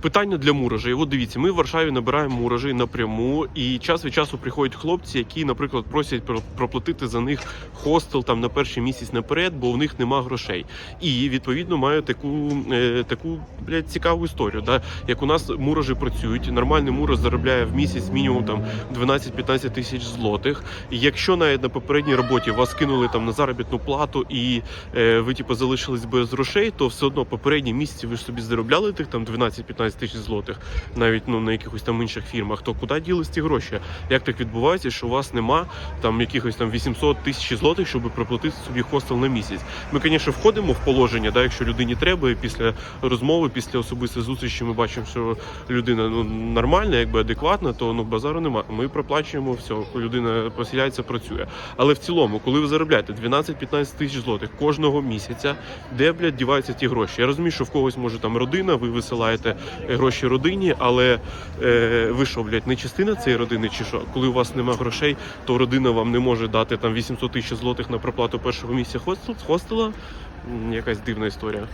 Питання для муражей. От дивіться, ми в Варшаві набираємо муражей напряму, і час від часу приходять хлопці, які, наприклад, просять про- проплатити за них хостел там на перший місяць наперед, бо в них нема грошей. І відповідно маю таку, е, таку блядь, цікаву історію. Да? Як у нас муражі працюють, нормальний мураж заробляє в місяць мінімум там 12-15 тисяч злотих. І якщо навіть на попередній роботі вас кинули там на заробітну плату і е, ви типу залишились без грошей, то все одно попередні місяці ви собі заробляли тих там 12-15 тисяч злотих, навіть ну на якихось там інших фірмах. То куди ділись ці гроші? Як так відбувається, що у вас нема там якихось там 800 тисяч злотих, щоб проплатити собі хостел на місяць? Ми, звісно, входимо в положення, да, якщо людині треба, і після розмови, після особистої зустрічі ми бачимо, що людина ну нормальна, якби адекватна, то ну базару нема. Ми проплачуємо все, людина поселяється, працює. Але в цілому, коли ви заробляєте 12-15 тисяч злотих кожного місяця, де блядь, діваються ті гроші? Я розумію, що в когось може там родина, ви висилаєте гроші родині, але е, ви що, блядь, не частина цієї родини, чи що? Коли у вас нема грошей, то родина вам не може дати там 800 тисяч злотих на проплату першого місяця хост хостела. Якась дивна історія.